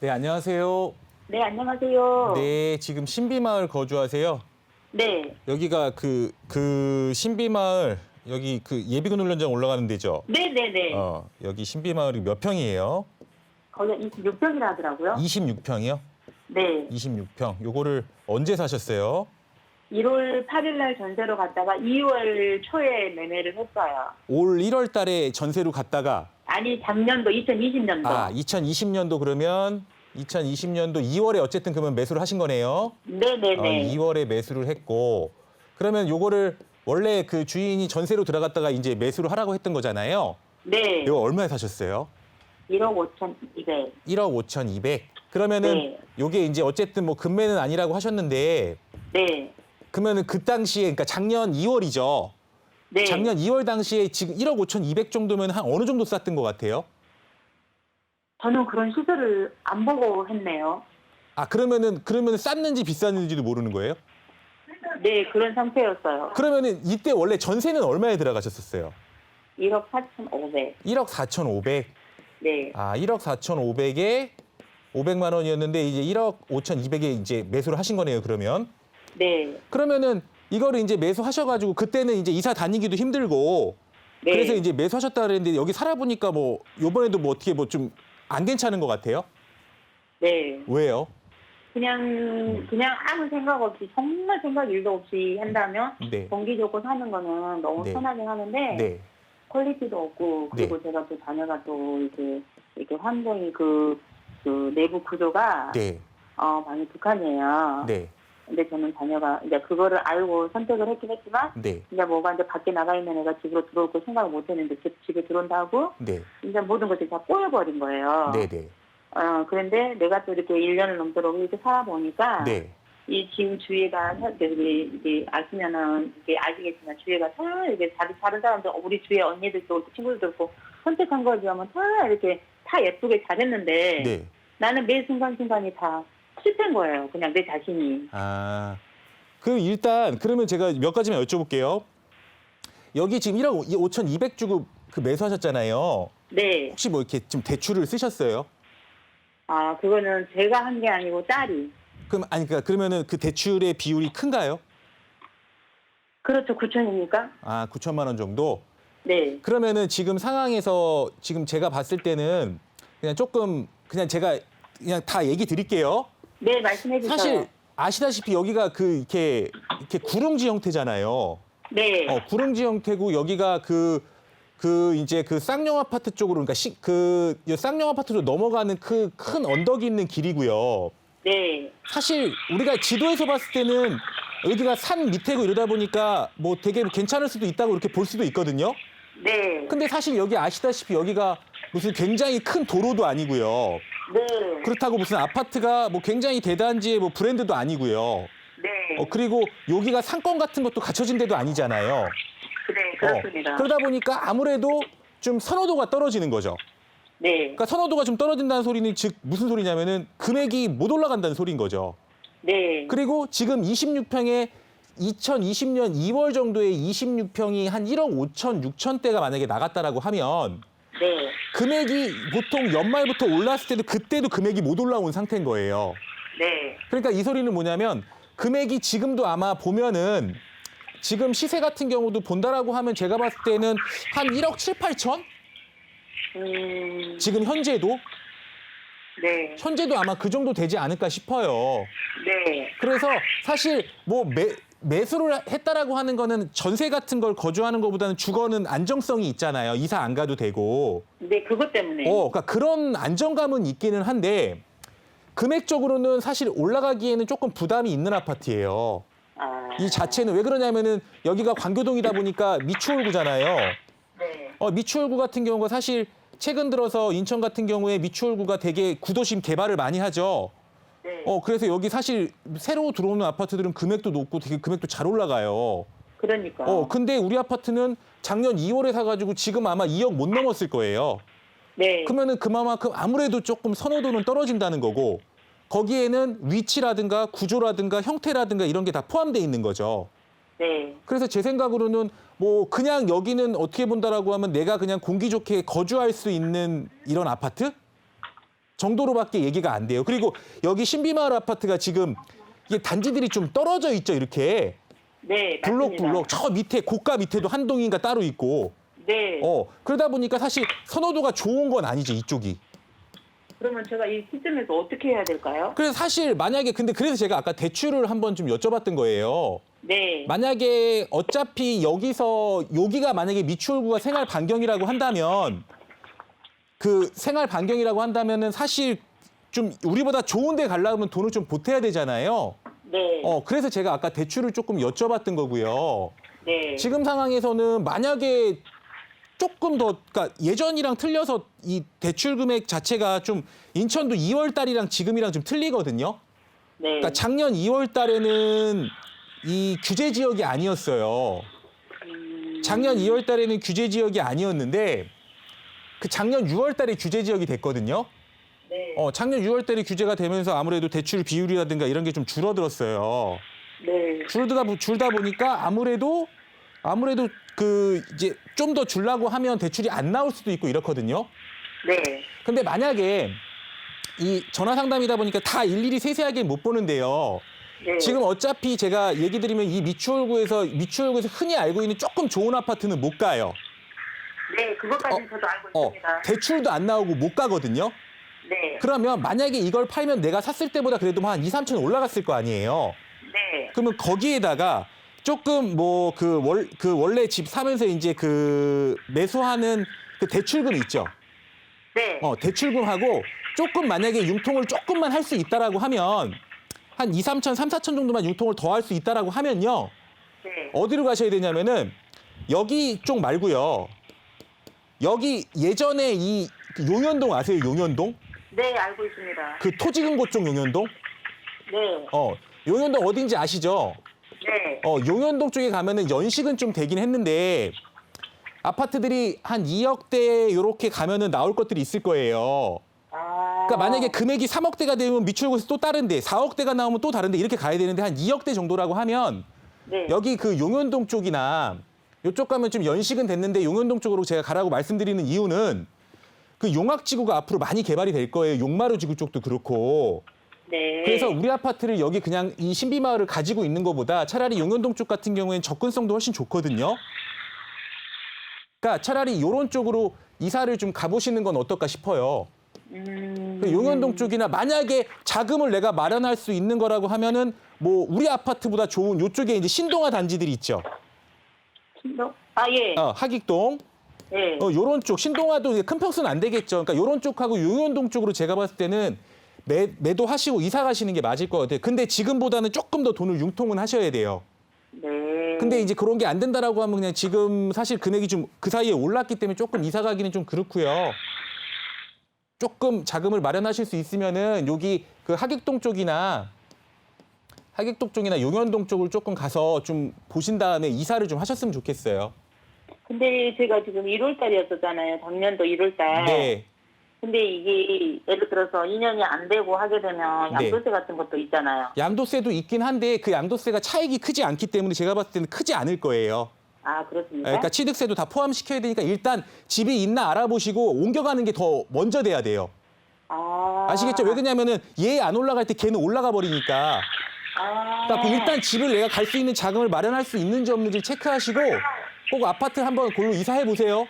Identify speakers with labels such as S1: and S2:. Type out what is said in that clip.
S1: 네, 안녕하세요.
S2: 네, 안녕하세요.
S1: 네, 지금 신비마을 거주하세요.
S2: 네.
S1: 여기가 그, 그 신비마을, 여기 그 예비군 훈련장 올라가는 데죠?
S2: 네, 네, 네.
S1: 어, 여기 신비마을이 몇 평이에요?
S2: 거기 26평이라 하더라고요.
S1: 26평이요?
S2: 네.
S1: 26평. 요거를 언제 사셨어요?
S2: 1월 8일 날 전세로 갔다가 2월 초에 매매를 했어요.
S1: 올 1월 달에 전세로 갔다가
S2: 아니, 작년도 2020년도.
S1: 아, 2020년도 그러면 2020년도 2월에 어쨌든 그러면 매수를 하신 거네요.
S2: 네, 네,
S1: 어,
S2: 네.
S1: 2월에 매수를 했고 그러면 요거를 원래 그 주인이 전세로 들어갔다가 이제 매수를 하라고 했던 거잖아요.
S2: 네.
S1: 이거 얼마에 사셨어요?
S2: 1억 5,200.
S1: 1억 5,200. 그러면은
S2: 네.
S1: 요게 이제 어쨌든 뭐 금매는 아니라고 하셨는데
S2: 네.
S1: 그러면은 그 당시에 그러니까 작년 2월이죠.
S2: 네.
S1: 작년 2월 당시에 지금 1억 5,200 정도면 한 어느 정도 쌌던 것 같아요?
S2: 저는 그런 시세를 안 보고 했네요.
S1: 아 그러면은 그러면은 쌌는지 비쌌는지도 모르는 거예요?
S2: 네, 그런 상태였어요.
S1: 그러면은 이때 원래 전세는 얼마에 들어가셨었어요?
S2: 1억 4,500.
S1: 1억 4,500.
S2: 네.
S1: 아 1억 4,500에 500만 원이었는데 이제 1억 5,200에 이제 매수를 하신 거네요. 그러면
S2: 네.
S1: 그러면은 이거를 이제 매수하셔가지고 그때는 이제 이사 다니기도 힘들고
S2: 네.
S1: 그래서 이제 매수하셨다 그랬는데 여기 살아보니까 뭐 요번에도 뭐 어떻게 뭐 좀 안 괜찮은 것 같아요?
S2: 네.
S1: 왜요?
S2: 그냥 그냥 아무 생각 없이 정말 생각 일도 없이 한다면
S1: 네.
S2: 공기 좋고 사는 거는 너무
S1: 네.
S2: 편하긴 하는데
S1: 네.
S2: 퀄리티도 없고 그리고 제가 또 자녀가 또 이렇게 이렇게 환경이 그, 그 내부 구조가
S1: 네.
S2: 어 많이 북한이에요.
S1: 네.
S2: 근데 저는 자녀가 이제 그거를 알고 선택을 했긴 했지만
S1: 네.
S2: 이제 뭐가 이제 밖에 나가 있는 애가 집으로 들어올 거 생각을 못 했는데 집, 집에 들어온다고
S1: 네.
S2: 이제 모든 것이 다 꼬여버린 거예요.
S1: 네. 네.
S2: 어 그런데 내가 또 이렇게 1년을 넘도록 이렇게 살아보니까
S1: 네.
S2: 이 지금 주위가 이게, 이게 아시면은 이게 아시겠지만 주위가 다 이게 다른 다른 사람들 우리 주위 언니들도 친구들도 있고 선택한 거지 하면 다 이렇게 다 예쁘게 잘했는데
S1: 네.
S2: 나는 매 순간 순간이 다 실패인 거예요. 그냥 내 자신이.
S1: 아. 그럼 일단 그러면 제가 몇 가지만 여쭤볼게요. 여기 지금 1억 5,200 주고 그 매수하셨잖아요.
S2: 네.
S1: 혹시 뭐 이렇게 좀 대출을 쓰셨어요?
S2: 아 그거는 제가 한 게 아니고 딸이.
S1: 그럼 아니 그러니까 그러면은 그 대출의 비율이 큰가요?
S2: 그렇죠. 9천입니까?
S1: 아, 9천만 원 정도.
S2: 네.
S1: 그러면은 지금 상황에서 지금 제가 봤을 때는 그냥 조금 그냥 제가 그냥 다 얘기 드릴게요.
S2: 네 말씀해 주세요.
S1: 사실 아시다시피 여기가 그 이렇게 이렇게 구릉지 형태잖아요.
S2: 네.
S1: 어, 구릉지 형태고 여기가 그, 그 이제 그 쌍용 아파트 쪽으로 그러니까 시, 그 쌍용 아파트로 넘어가는 그 큰 언덕이 있는 길이고요.
S2: 네.
S1: 사실 우리가 지도에서 봤을 때는 여기가 산 밑에고 이러다 보니까 뭐 되게 괜찮을 수도 있다고 이렇게 볼 수도 있거든요.
S2: 네.
S1: 근데 사실 여기 아시다시피 여기가 무슨 굉장히 큰 도로도 아니고요.
S2: 네.
S1: 그렇다고 무슨 아파트가 뭐 굉장히 대단지의 뭐 브랜드도 아니고요.
S2: 네.
S1: 어, 그리고 여기가 상권 같은 것도 갖춰진 데도 아니잖아요.
S2: 네. 그렇습니다.
S1: 어, 그러다 보니까 아무래도 좀 선호도가 떨어지는 거죠.
S2: 네.
S1: 그러니까 선호도가 좀 떨어진다는 소리는 즉 무슨 소리냐면은 금액이 못 올라간다는 소리인 거죠.
S2: 네.
S1: 그리고 지금 26평에 2020년 2월 정도에 26평이 한 1억 5천, 6천 대가 만약에 나갔다라고 하면
S2: 네.
S1: 금액이 보통 연말부터 올랐을 때도 그때도 금액이 못 올라온 상태인 거예요.
S2: 네.
S1: 그러니까 이 소리는 뭐냐면 금액이 지금도 아마 보면은 지금 시세 같은 경우도 본다라고 하면 제가 봤을 때는 한 1억 7, 8천?
S2: 음.
S1: 지금 현재도
S2: 네.
S1: 현재도 아마 그 정도 되지 않을까 싶어요.
S2: 네.
S1: 그래서 사실 뭐 매, 매수를 했다라고 하는 거는 전세 같은 걸 거주하는 것보다는 주거는 안정성이 있잖아요. 이사 안 가도 되고.
S2: 네, 그것 때문에.
S1: 어, 그러니까 그런 안정감은 있기는 한데 금액적으로는 사실 올라가기에는 조금 부담이 있는 아파트예요.
S2: 아.
S1: 이 자체는 왜 그러냐면은 여기가 광교동이다 보니까 미추홀구잖아요.
S2: 네.
S1: 어, 미추홀구 같은 경우가 사실 최근 들어서 인천 같은 경우에 미추홀구가 되게 구도심 개발을 많이 하죠.
S2: 네.
S1: 어, 그래서 여기 사실 새로 들어오는 아파트들은 금액도 높고 되게 금액도 잘 올라가요.
S2: 그러니까.
S1: 어, 근데 우리 아파트는 작년 2월에 사가지고 지금 아마 2억 못 넘었을 거예요.
S2: 네.
S1: 그러면은 그만큼 아무래도 조금 선호도는 떨어진다는 거고 거기에는 위치라든가 구조라든가 형태라든가 이런 게 다 포함되어 있는 거죠.
S2: 네.
S1: 그래서 제 생각으로는 뭐 그냥 여기는 어떻게 본다라고 하면 내가 그냥 공기 좋게 거주할 수 있는 이런 아파트? 정도로밖에 얘기가 안 돼요. 그리고 여기 신비마을 아파트가 지금 이게 단지들이 좀 떨어져 있죠, 이렇게.
S2: 네,
S1: 블록
S2: 맞습니다.
S1: 블록 저 밑에 고가 밑에도 한 동인가 따로 있고.
S2: 네.
S1: 어, 그러다 보니까 사실 선호도가 좋은 건 아니죠, 이쪽이.
S2: 그러면 제가 이 시점에서 어떻게 해야 될까요?
S1: 그래서 사실 만약에 근데 그래서 제가 아까 대출을 한번 좀 여쭤봤던 거예요.
S2: 네.
S1: 만약에 어차피 여기서 여기가 만약에 미추홀구가 생활 반경이라고 한다면 그 생활 반경이라고 한다면은 사실 좀 우리보다 좋은 데 가려면 돈을 좀 보태야 되잖아요.
S2: 네.
S1: 어, 그래서 제가 아까 대출을 조금 여쭤봤던 거고요.
S2: 네.
S1: 지금 상황에서는 만약에 조금 더 그러니까 예전이랑 틀려서 이 대출 금액 자체가 좀 인천도 2월 달이랑 지금이랑 좀 틀리거든요.
S2: 네.
S1: 그러니까 작년 2월 달에는 이 규제 지역이 아니었어요.
S2: 음,
S1: 작년 2월 달에는 규제 지역이 아니었는데 그 작년 6월 달에 규제 지역이 됐거든요.
S2: 네.
S1: 어, 작년 6월 달에 규제가 되면서 아무래도 대출 비율이라든가 이런 게 좀 줄어들었어요.
S2: 네.
S1: 줄다 보- 줄다 보니까 아무래도 아무래도 그 이제 좀 더 줄라고 하면 대출이 안 나올 수도 있고 이렇거든요.
S2: 네.
S1: 근데 만약에 이 전화 상담이다 보니까 다 일일이 세세하게 못 보는데요.
S2: 네.
S1: 지금 어차피 제가 얘기 드리면 이 미추홀구에서 미추홀구에서 흔히 알고 있는 조금 좋은 아파트는 못 가요.
S2: 네, 그것까지 는 저도 알고
S1: 어,
S2: 있습니다.
S1: 대출도 안 나오고 못 가거든요.
S2: 네.
S1: 그러면 만약에 이걸 팔면 내가 샀을 때보다 그래도 뭐한 2, 3천 올라갔을 거 아니에요.
S2: 네.
S1: 그러면 거기에다가 조금 뭐 그 월 그 원래 집 사면서 이제 그 매수하는 그 대출금 있죠.
S2: 네.
S1: 어, 대출금하고 조금 만약에 융통을 조금만 할 수 있다라고 하면 한 2, 3천, 3, 4천 정도만 융통을 더 할 수 있다라고 하면요.
S2: 네.
S1: 어디로 가셔야 되냐면은 여기 쪽 말고요. 여기 예전에 이그 용현동 아세요? 용현동?
S2: 네, 알고 있습니다.
S1: 그 토지금 고 쪽 용현동?
S2: 네.
S1: 어, 용현동 어딘지 아시죠?
S2: 네.
S1: 어, 용현동 쪽에 가면은 연식은 좀 되긴 했는데 아파트들이 한 2억대 요렇게 가면은 나올 것들이 있을 거예요.
S2: 아.
S1: 그러니까 만약에 금액이 3억대가 되면 미추홀구에서 또 다른데 4억대가 나오면 또 다른데 이렇게 가야 되는데 한 2억대 정도라고 하면
S2: 네.
S1: 여기 그 용현동 쪽이나 이쪽 가면 좀 연식은 됐는데 용현동 쪽으로 제가 가라고 말씀드리는 이유는 그 용악지구가 앞으로 많이 개발이 될 거예요. 용마루 지구 쪽도 그렇고.
S2: 네.
S1: 그래서 우리 아파트를 여기 그냥 이 신비마을을 가지고 있는 것보다 차라리 용현동 쪽 같은 경우에는 접근성도 훨씬 좋거든요. 그러니까 차라리 이런 쪽으로 이사를 좀 가보시는 건 어떨까 싶어요.
S2: 음.
S1: 그 용현동 쪽이나 만약에 자금을 내가 마련할 수 있는 거라고 하면은 뭐 우리 아파트보다 좋은 요쪽에 이제 신동아 단지들이 있죠.
S2: 신동? 아, 예.
S1: 어, 하객동.
S2: 네.
S1: 어, 요런 쪽 신동아도 이제 큰 평수는 안 되겠죠. 그러니까 요런 쪽하고 용현동 쪽으로 제가 봤을 때는 매, 매도하시고 이사 가시는 게 맞을 것 같아요. 근데 지금보다는 조금 더 돈을 융통은 하셔야 돼요.
S2: 네.
S1: 근데 이제 그런 게 안 된다라고 하면 그냥 지금 사실 금액이 좀 그 사이에 올랐기 때문에 조금 이사 가기는 좀 그렇고요. 조금 자금을 마련하실 수 있으면은 여기 그 하객동 쪽이나 하객동 쪽이나 용현동 쪽을 조금 가서 좀 보신 다음에 이사를 좀 하셨으면 좋겠어요.
S2: 근데 제가 지금 1월 달이었었잖아요. 작년도 1월 달.
S1: 네.
S2: 근데 이게 예를 들어서 2년이 안 되고 하게 되면
S1: 네.
S2: 양도세 같은 것도 있잖아요.
S1: 양도세도 있긴 한데 그 양도세가 차익이 크지 않기 때문에 제가 봤을 때는 크지 않을 거예요.
S2: 아, 그렇습니까?
S1: 그러니까 취득세도 다 포함시켜야 되니까 일단 집이 있나 알아보시고 옮겨가는 게 더 먼저 돼야 돼요.
S2: 아.
S1: 아시겠죠? 왜 그러냐면은 얘 안 올라갈 때 걔는 올라가 버리니까.
S2: 아.
S1: 그러니까 그 일단 집을 내가 갈 수 있는 자금을 마련할 수 있는지 없는지 체크하시고 꼭 아파트 한번 골로 이사해 보세요.